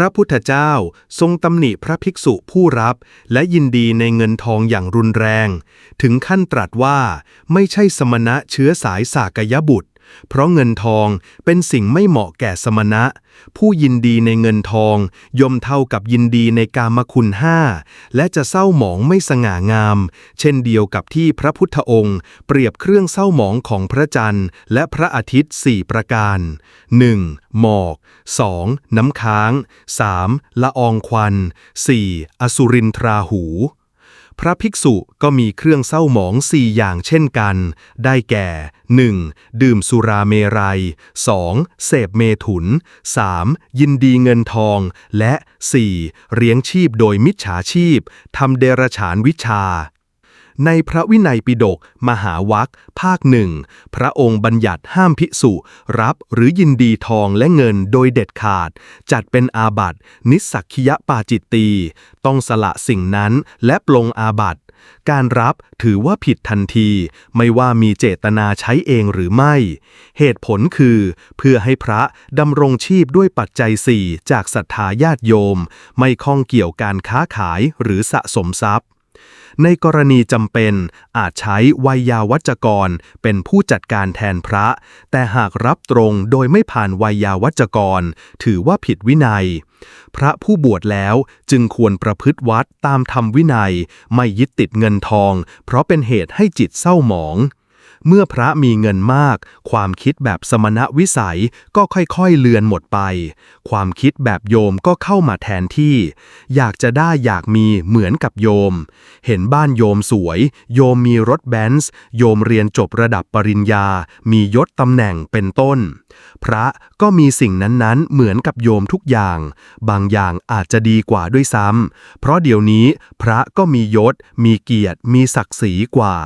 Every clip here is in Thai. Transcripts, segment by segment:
ระพุทธเจ้าทรงตำหนิพระภิกษุผู้รับ และยินดีในเงินทองอย่างรุนแรง ถึงขั้นตรัสว่าไม่ใช่สมณะเชื้อสายสากยบุตร เพราะเงินทองเป็นสิ่งไม่เหมาะแก่สมณะ ผู้ยินดีในเงินทองย่อมเท่ากับยินดีในกามคุณห้าและจะเศร้าหมองไม่สง่างาม เช่นเดียวกับที่พระพุทธองค์ เปรียบเครื่องเศร้าหมองของพระจันทร์ และพระอาทิตย์สี่ประการ 1. หมอก 2. น้ำค้าง 3. ละอองควัน 4. อสุรินทราหู พระภิกษุก็มีเครื่องเศร้าหมองสี่อย่างเช่นกัน ได้แก่ 1. ดื่มสุราเมรัย 2. เสพเมถุน 3. ยินดีเงินทอง และ 4. เลี้ยงชีพโดยมิจฉาชีพทำเดรฉานวิชา ในพระวินัยปิฎกมหาวัคภาคหนึ่ง พระองค์บัญญัติห้ามภิกษุ รับหรือยินดีทองและเงินโดยเด็ดขาด จัดเป็นอาบัติ นิสสักคิยปาจิตตี ต้องสละสิ่งนั้นและปลงอาบัติการรับถือว่าผิดทันที ไม่ว่ามีเจตนาใช้เองหรือไม่ เหตุผลคือ เพื่อให้พระดำรงชีพด้วยปัจจัยสี่จากศรัทธาญาติโยม ไม่ข้องเกี่ยวการค้าขายหรือสะสมทรัพย์ ในกรณีจำเป็นอาจใช้วัยยาวัจกรเป็นผู้จัดการแทนพระ แต่หากรับตรงโดยไม่ผ่านวัยยาวัจกร ถือว่าผิดวินัย พระผู้บวชแล้วจึงควรประพฤติวัดตามธรรมวินัย ไม่ยึดติดเงินทอง เพราะเป็นเหตุให้จิตเศร้าหมอง เมื่อพระมีเงินมาก ความคิดแบบสมณวิสัยก็ค่อยๆเลือนหมดไป ความคิดแบบโยมก็เข้ามาแทนที่ อยากจะได้อยากมีเหมือนกับโยม เห็นบ้านโยมสวย โยมมีรถแบนซ์โยมเรียนจบระดับปริญญา มียศตำแหน่งเป็นต้น พระ ก็มีสิ่งนั้นๆ เหมือนกับโยมทุกอย่าง บางอย่างอาจจะดีกว่าด้วยซ้ำ เพราะเดี๋ยวนี้พระก็มียศ มีเกียรติ มีศักดิ์ศรีกว่า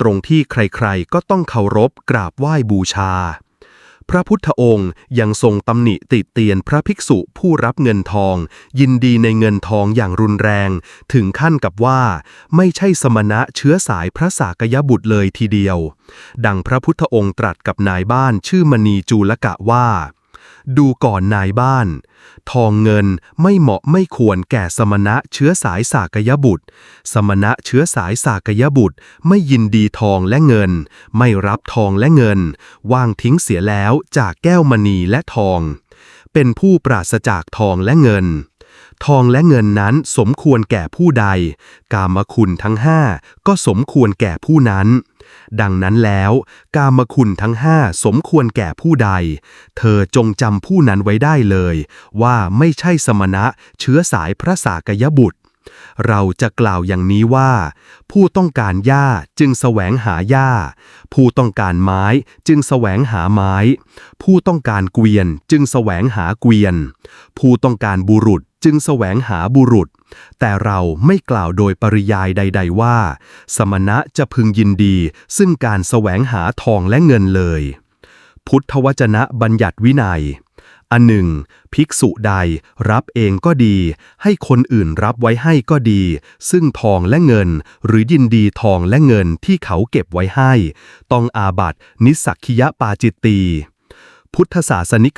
ตรงที่ใครๆ ก็ต้องเคารพกราบไหว้บูชา พระพุทธองค์ยังทรงตำหนิติเตียนพระภิกษุผู้รับเงินทอง ยินดีในเงินทองอย่างรุนแรง ถึงขั้นกับว่า ไม่ใช่สมณะเชื้อสายพระสากยบุตรเลยทีเดียว ดังพระพุทธองค์ตรัสกับนายบ้านชื่อมณีจูลกะว่า ดูก่อนนายบ้าน ทองเงินไม่เหมาะไม่ควรแก่สมณะเชื้อสายสากยบุตร สมณะเชื้อสายสากยบุตร ไม่ยินดีทองและเงิน ไม่รับทองและเงินวางทิ้งเสียแล้วจากแก้วมณีและทอง เป็นผู้ปราศจากทองและเงินทองและเงินนั้นสมควรแก่ผู้ใด กามคุณทั้งห้าก็สมควรแก่ผู้นั้น ดังนั้นแล้ว กามคุณทั้งห้าสมควรแก่ผู้ใด เธอจงจำผู้นั้นไว้ได้เลย ว่าไม่ใช่สมณะเชื้อสายพระสากยบุตร เราจะกล่าวอย่างนี้ว่า ผู้ต้องการหญ้าจึงแสวงหาหญ้า ผู้ต้องการไม้จึงแสวงหาไม้ ผู้ต้องการเกวียนจึงแสวงหาเกวียน ผู้ต้องการบุรุษ จึงแสวงหาบุรุษ แต่เราไม่กล่าวโดยปริยายใด ๆว่า สมณะจะพึงยินดี ซึ่งการแสวงหาทองและเงินเลย พุทธวจนะบัญญัติวินัย อันหนึ่ง ภิกษุใดรับเองก็ดี ให้คนอื่นรับไว้ให้ก็ดี ซึ่งทองและเงิน หรือยินดีทองและเงินที่เขาเก็บไว้ให้ ต้องอาบัตินิสสักคิยปาจิตตี พุทธศาสนิก